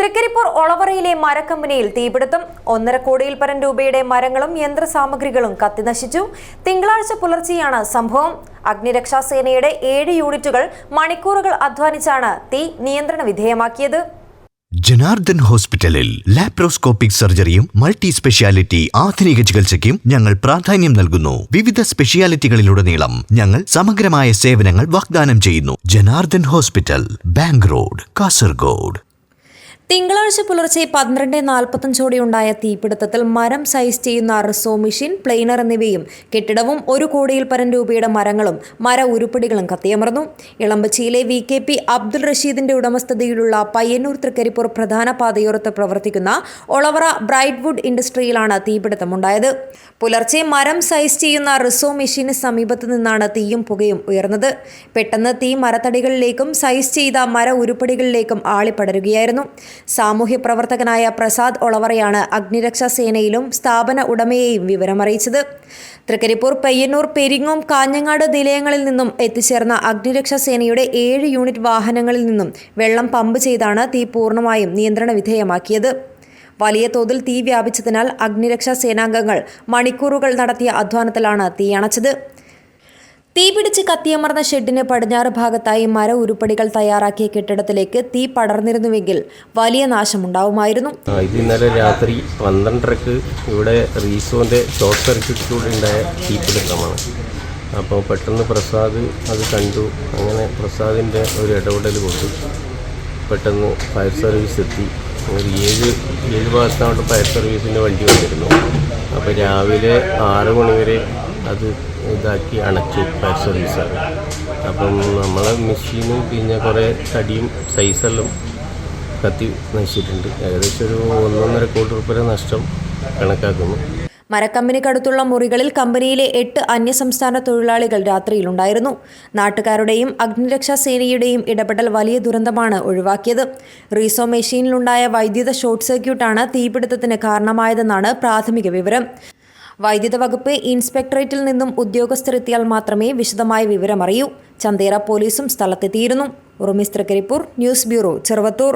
തൃക്കരിപ്പൂർ ഒളവറയിലെ മരക്കമ്പനിയിൽ തീപിടുത്തം. ഒന്നര കോടിയിൽ പരം രൂപയുടെ മരങ്ങളും യന്ത്രസാമഗ്രികളും കത്തിനശിച്ചു. തിങ്കളാഴ്ച പുലർച്ചെയാണ് സംഭവം. അഗ്നിരക്ഷാസേനയുടെ ഏഴ് യൂണിറ്റുകൾ മണിക്കൂറുകൾ അധ്വാനിച്ചാണ് തീ നിയന്ത്രണ വിധേയമാക്കിയത്. ജനാർദ്ദൻ ഹോസ്പിറ്റലിൽ ലാപ്രോസ്കോപ്പിക് സർജറിയും മൾട്ടി സ്പെഷ്യാലിറ്റി ആധുനിക ചികിത്സയ്ക്കും ഞങ്ങൾ പ്രാധാന്യം നൽകുന്നു. വിവിധ സ്പെഷ്യാലിറ്റികളിലുടനീളം ഞങ്ങൾ സമഗ്രമായ സേവനങ്ങൾ വാഗ്ദാനം ചെയ്യുന്നു. Janardhan hospital bank road Kasaragod. തിങ്കളാഴ്ച പുലർച്ചെ പന്ത്രണ്ട് നാൽപ്പത്തഞ്ചോടെ ഉണ്ടായ തീപിടുത്തത്തിൽ മരം സൈസ് ചെയ്യുന്ന റിസോ മെഷീൻ പ്ലെയിനർ എന്നിവയും കെട്ടിടവും ഒരു കോടിയിൽ പരം രൂപയുടെ മരങ്ങളും മര ഉരുപ്പടികളും കത്തിയമർന്നു. ഇളമ്പച്ചിയിലെ വി കെ പി അബ്ദുൾ റഷീദിന്റെ ഉടമസ്ഥതയിലുള്ള പയ്യന്നൂർ തൃക്കരിപ്പൂർ പ്രധാന പാതയോരത്ത് പ്രവർത്തിക്കുന്ന ഒളവറ ബ്രൈറ്റ്വുഡ് ഇൻഡസ്ട്രിയിലാണ് തീപിടുത്തമുണ്ടായത്. പുലർച്ചെ മരം സൈസ് ചെയ്യുന്ന റിസോ മെഷീന് സമീപത്ത് നിന്നാണ് തീയും പുകയും ഉയർന്നത്. പെട്ടെന്ന് തീ മരത്തടികളിലേക്കും സൈസ് ചെയ്ത മര ഉരുപ്പടികളിലേക്കും ആളിപ്പടരുകയായിരുന്നു. സാമൂഹ്യ പ്രവർത്തകനായ പ്രസാദ് ഒളവറയാണ് അഗ്നിരക്ഷാ സേനയിലും സ്ഥാപന ഉടമയെയും വിവരമറിയിച്ചത്. തൃക്കരിപ്പൂർ പയ്യന്നൂർ പെരിങ്ങോം കാഞ്ഞങ്ങാട് നിലയങ്ങളിൽ നിന്നും എത്തിച്ചേർന്ന അഗ്നിരക്ഷാ സേനയുടെ ഏഴ് യൂണിറ്റ് വാഹനങ്ങളിൽ നിന്നും വെള്ളം പമ്പ് ചെയ്താണ് തീ പൂർണമായും നിയന്ത്രണ വിധേയമാക്കിയത്. വലിയ തോതിൽ തീ വ്യാപിച്ചതിനാൽ അഗ്നിരക്ഷാ സേനാംഗങ്ങൾ മണിക്കൂറുകൾ നടത്തിയ അധ്വാനത്തിലാണ് തീയണച്ചത് തീപിടിച്ച് കത്തിയമർന്ന ഷെഡിന് പടിഞ്ഞാറ് ഭാഗത്തായി മര ഉരുപ്പടികൾ തയ്യാറാക്കിയ കെട്ടിടത്തിലേക്ക് തീ പടർന്നിരുന്നുവെങ്കിൽ വലിയ നാശമുണ്ടാവുമായിരുന്നു. ഇത് ഇന്നലെ രാത്രി പന്ത്രണ്ടരക്ക് ഇവിടെ റീസോന്റെ ഷോർട്ട് സർക്യൂട്ടിലൂടെ ഉണ്ടായ തീപിടുത്തമാണ്. അപ്പോൾ പെട്ടെന്ന് പ്രസാദ് അത് കണ്ടു. അങ്ങനെ പ്രസാദിന്റെ ഒരു ഇടപെടൽ കൊണ്ട്. പെട്ടെന്ന് ഫയർ സർവീസ് എത്തി. ഒരു ഏഴ് ഏഴ് ഭാഗത്താണ് ഫയർ സർവീസിന്റെ വണ്ടി വന്നിരുന്നു. അപ്പോൾ രാവിലെ ആറ് മണി വരെ അത് ഇതാക്കി അണച്ച് ഫയർ സർവീസാണ് അപ്പം നമ്മളെ മെഷീനും പിന്നെ കുറേ തടിയും സൈസെല്ലാം കത്തി നശിച്ചിട്ടുണ്ട്. ഏകദേശം ഒരു ഒന്നൊന്നര കോടി റുപ്യ നഷ്ടം കണക്കാക്കുന്നു. മരക്കമ്പനിക്കടുത്തുള്ള മുറികളിൽ കമ്പനിയിലെ എട്ട് അന്യസംസ്ഥാന തൊഴിലാളികൾ രാത്രിയിലുണ്ടായിരുന്നു. നാട്ടുകാരുടെയും അഗ്നിരക്ഷാ സേനയുടെയും ഇടപെടൽ വലിയ ദുരന്തമാണ് ഒഴിവാക്കിയത്. റീസോ മെഷീനിലുണ്ടായ വൈദ്യുത ഷോർട്ട് സർക്യൂട്ടാണ് തീപിടുത്തത്തിന് കാരണമായതെന്നാണ് പ്രാഥമിക വിവരം. വൈദ്യുത വകുപ്പ് ഇൻസ്പെക്ടറേറ്റിൽ നിന്നും ഉദ്യോഗസ്ഥരെത്തിയാൽ മാത്രമേ വിശദമായ വിവരമറിയൂ. ചന്തേറ പോലീസും സ്ഥലത്തെത്തിയിരുന്നു. ഉറുമിസ് തൃക്കരിപ്പൂർ ന്യൂസ് ബ്യൂറോ ചെറുവത്തൂർ.